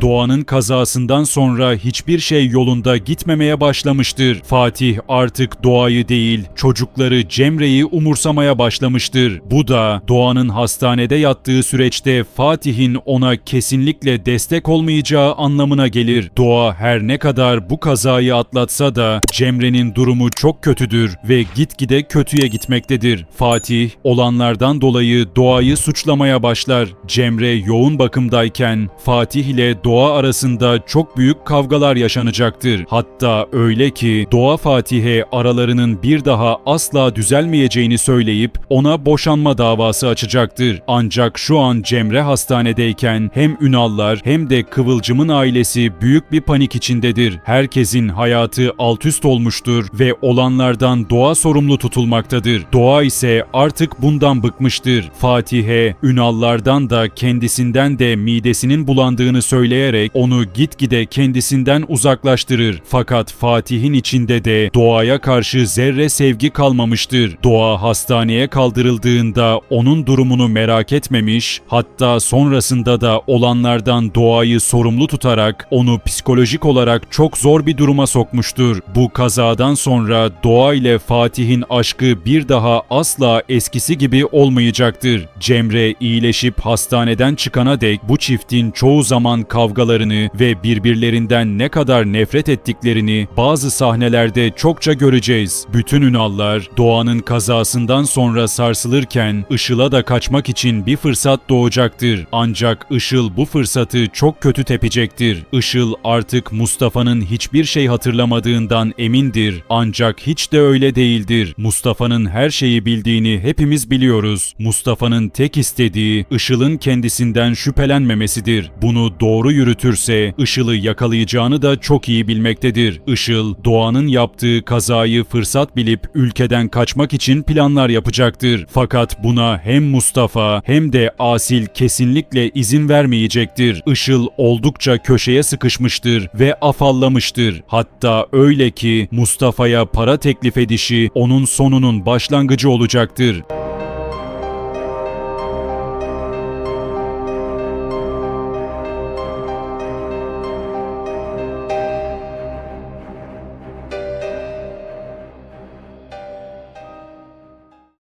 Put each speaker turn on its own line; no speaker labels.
Doğan'ın kazasından sonra hiçbir şey yolunda gitmemeye başlamıştır. Fatih artık Doğa'yı değil, çocukları Cemre'yi umursamaya başlamıştır. Bu da Doğan'ın hastanede yattığı süreçte Fatih'in ona kesinlikle destek olmayacağı anlamına gelir. Doğa her ne kadar bu kazayı atlatsa da Cemre'nin durumu çok kötüdür ve gitgide kötüye gitmektedir. Fatih olanlardan dolayı Doğa'yı suçlamaya başlar. Cemre yoğun bakımdayken Fatih ile Doğa arasında çok büyük kavgalar yaşanacaktır. Hatta öyle ki Doğa Fatih'e aralarının bir daha asla düzelmeyeceğini söyleyip ona boşanma davası açacaktır. Ancak şu an Cemre hastanedeyken hem Ünallar hem de Kıvılcım'ın ailesi büyük bir panik içindedir. Herkesin hayatı alt üst olmuştur ve olanlardan Doğa sorumlu tutulmaktadır. Doğa ise artık bundan bıkmıştır. Fatih'e Ünallardan da kendisinden de midesinin bulandığını söyleyerek onu gitgide kendisinden uzaklaştırır. Fakat Fatih'in içinde de Doğa'ya karşı zerre sevgi kalmamıştır. Doğa hastaneye kaldırıldığında onun durumunu merak etmemiş, hatta sonrasında da olanlardan Doğa'yı sorumlu tutarak onu psikolojik olarak çok zor bir duruma sokmuştur. Bu kazadan sonra Doğa ile Fatih'in aşkı bir daha asla eskisi gibi olmayacaktır. Cemre iyileşip hastaneden çıkana dek bu çiftin çoğu zaman kavgalarını ve birbirlerinden ne kadar nefret ettiklerini bazı sahnelerde çokça göreceğiz. Bütün Ünallar Doğan'ın kazasından sonra sarsılırken Işıl'a da kaçmak için bir fırsat doğacaktır. Ancak Işıl bu fırsatı çok kötü tepecektir. Işıl artık Mustafa'nın hiçbir şey hatırlamadığından emindir. Ancak hiç de öyle değildir. Mustafa'nın her şeyi bildiğini hepimiz biliyoruz. Mustafa'nın tek istediği Işıl'ın kendisinden şüphelenmemesidir. Bunu doğru yürütürse Işıl'ı yakalayacağını da çok iyi bilmektedir. Işıl, Doğan'ın yaptığı kazayı fırsat bilip ülkeden kaçmak için planlar yapacaktır. Fakat buna hem Mustafa hem de Asil kesinlikle izin vermeyecektir. Işıl oldukça köşeye sıkışmıştır ve afallamıştır. Hatta öyle ki Mustafa'ya para teklif edişi onun sonunun başlangıcı olacaktır.